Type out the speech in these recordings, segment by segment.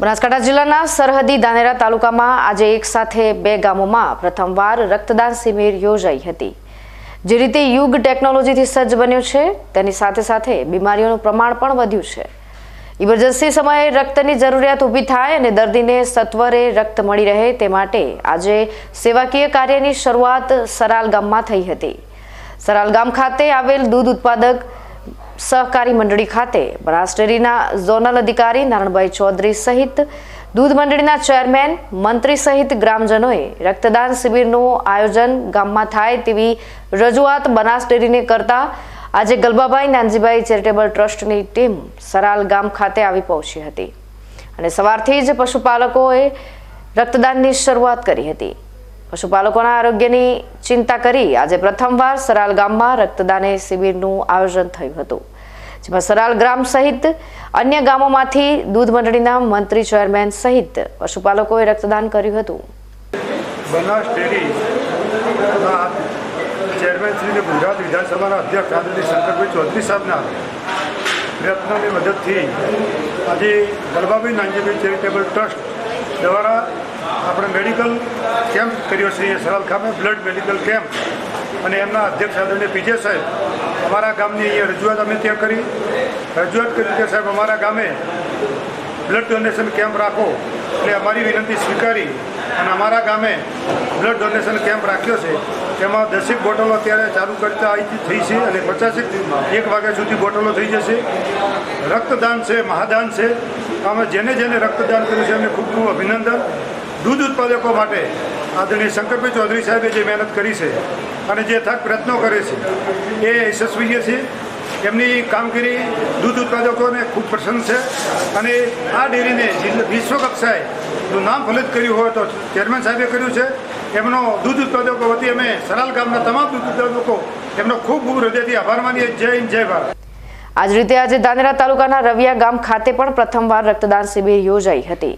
બનાસકાંઠા જિલ્લાના સરહદી દાનેરા તાલુકામાં આજે એક સાથે બે ગામોમાં પ્રથમવાર રક્તદાન શિબિર યોજાઈ હતી. જે રીતે યુગ ટેકનોલોજીથી સજ્જ બન્યો છે, તેની સાથે સાથે બીમારીઓનું પ્રમાણ પણ વધ્યું છે. ઇમરજન્સી સમયે રક્તની જરૂરિયાત ઊભી થાય અને દર્દીને સત્વરે રક્ત મળી રહે તે માટે આજે સેવાકીય કાર્યની શરૂઆત સરાલ ગામમાં થઈ હતી. સરાલ ગામ ખાતે આવેલ દૂધ ઉત્પાદક સહકારી મંડળી ખાતે બનાસ ડેરીના ઝોનલ અધિકારી નારણભાઈ ચૌધરી સહિત દૂધ મંડળીના ચેરમેન, મંત્રી સહિત ગ્રામજનોએ રક્તદાન શિબિરનું આયોજન ગામમાં થાય તેવી રજૂઆત બનાસ ડેરીને કરતા આજે ગલબાભાઈ નાનજીભાઈ ચેરિટેબલ ટ્રસ્ટની ટીમ સરાલ ગામ ખાતે આવી પહોંચી હતી. અને સવારથી જ પશુપાલકોએ રક્તદાનની શરૂઆત કરી હતી. પશુપાલકોના આરોગ્યની ચિંતા કરી આજે પ્રથમવાર સરાલ ગામમાં રક્તદાન શિબિરનું આયોજન થયું હતું. જેમાં સરાલ ગ્રામ સહિત અન્ય ગામોમાંથી દૂધ મંડળીના મંત્રી ચેરમેન સહિત પશુપાલકોએ રક્તદાન કર્યું હતું. બનાસ ડેરી ચેરમેનશ્રીને ગુજરાત વિધાનસભાના અધ્યક્ષ આદરણીય શંકરભાઈ ચૌધરી સાહેબના પ્રયત્નોની મદદથી આજે ગલબાભાઈ નાનજીભાઈ ચેરિટેબલ ટ્રસ્ટ દ્વારા આપણે મેડિકલ કેમ્પ કર્યો છે એ સરળ ખામે? બ્લડ મેડિકલ કેમ્પ અને એમના અધ્યક્ષ આદરણીય પીજે સાહેબ, અમારા ગામની અહીંયા રજૂઆત અમે ત્યાં કરી. રજૂઆત કરી કે સાહેબ, અમારા ગામે બ્લડ ડોનેશન કેમ્પ રાખો. એટલે અમારી વિનંતી સ્વીકારી અને અમારા ગામે બ્લડ ડોનેશન કેમ્પ રાખ્યો છે. તેમાં દસેક બોટલો અત્યારે ચાલુ કરતા આવી થઈ છે અને પચાસેક એક વાગ્યા સુધી બોટલો થઈ જશે. રક્તદાન છે, મહાદાન છે. અમે જેને જેને રક્તદાન કર્યું છે એમને ખૂબ ખૂબ અભિનંદન. દૂધ ઉત્પાદકો માટે આદરણીય શંકરભાઈ ચૌધરી સાહેબે જે મહેનત કરી છે અને જે થક પ્રયત્નો કરે છે, એ યશસ્વીય છે એમની કામગીરી દૂધ ઉત્પાદકોને ખૂબ પસંદ છે અને આ ડેરીને વિશ્વ કક્ષાએ નામ ફલિત કર્યું હોય તો ચેરમેન સાહેબે કર્યું છે. એમનો દૂધ ઉત્પાદકો વતી અમે સરાલ ગામના તમામ દૂધ ઉત્પાદકો એમનો ખૂબ ખૂબ હૃદયથી આભાર માનીએ. જય હિન્દ, જય ભારત. આજ રીતે આજે ધાનેરા તાલુકાના રવિયા ગામ ખાતે પણ પ્રથમવાર રક્તદાન શિબિર યોજાઈ હતી.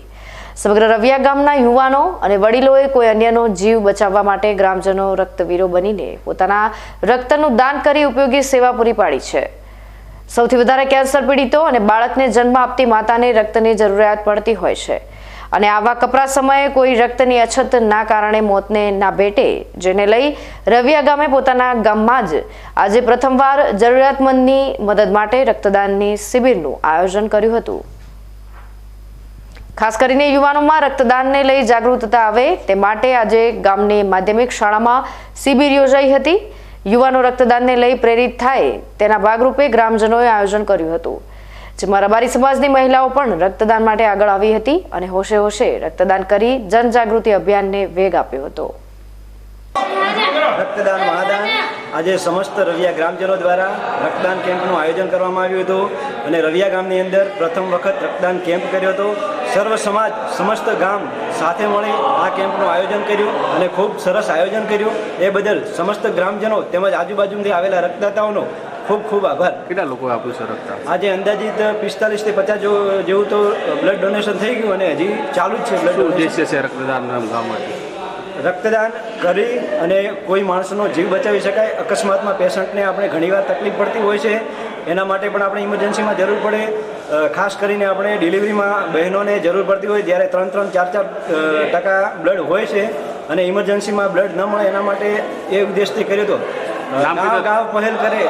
સમગ્ર રવિયા ગામના યુવાનો અને વડીલોએ કોઈ અન્યનો જીવ બચાવવા માટે ગ્રામજનો રક્તવીરો બનીને પોતાના રક્તનું દાન કરી ઉપયોગી સેવા પૂરી પાડી છે. સૌથી વધારે કેન્સર પીડિતો અને બાળકને જન્મ આપતી માતાને રક્તની જરૂરિયાત પડતી હોય છે. અને આવા કપરા સમયે કોઈ રક્તની અછત ના કારણે મોતને ના ભેટે, જેને લઈ રવિયા ગામે પોતાના ગામમાં જ આજે પ્રથમવાર જરૂરિયાતમંદની મદદ માટે રક્તદાનની શિબિરનું આયોજન કર્યું હતું. ખાસ કરીને યુવાનોમાં રક્તદાનને લઈ જાગૃતતા આવે તે માટે આજે ગામની માધ્યમિક શાળામાં શિબિર યોજાઈ હતી. યુવાનો રક્તદાનને લઈ પ્રેરિત થાય તેના ભાગરૂપે ગ્રામજનોએ આયોજન કર્યું હતું. જેમાં રબારી સમાજની મહિલાઓ પણ રક્તદાન માટે આગળ આવી હતી અને હોશે હોશે રક્તદાન કરી જનજાગૃતિ અભિયાનને વેગ આપ્યો હતો. રક્તદાન મહાદાન આજે સમસ્ત રવિયા ગ્રામજનો દ્વારા રક્તદાન કેમ્પનું આયોજન કરવામાં આવ્યું હતું અને રવિયા ગામની અંદર પ્રથમ વખત રક્તદાન કેમ્પ કર્યો હતો. સર્વ સમાજ સમસ્ત ગામ સાથે મળી આ કેમ્પનું આયોજન કર્યું અને ખૂબ સરસ આયોજન કર્યું. એ બદલ સમસ્ત ગ્રામજનો તેમજ આજુબાજુથી આવેલા રક્તદાતાઓનો ખૂબ ખૂબ આભાર. કેટલા લોકો આપ્યું સર આજે અંદાજિત પિસ્તાલીસથી પચાસ જેવું તો બ્લડ ડોનેશન થઈ ગયું અને હજી ચાલુ જ છે બ્લડ ઉદ્દેશ્ય છે રક્તદાન ગામમાંથી રક્તદાન કરી અને કોઈ માણસનો જીવ બચાવી શકાય. અકસ્માતમાં પેશન્ટને આપણે ઘણીવાર તકલીફ પડતી હોય છે. એના માટે પણ આપણે ઇમરજન્સીમાં જરૂર પડે. ખાસ કરીને આપણે ડિલિવરીમાં બહેનોને જરૂર પડતી હોય ત્યારે ત્રણ ત્રણ ચાર ચાર ટકા બ્લડ હોય છે અને ઇમરજન્સીમાં બ્લડ ન મળે એના માટે એ ઉદ્દેશથી કર્યો હતો. ગાવ પહેલ કરે.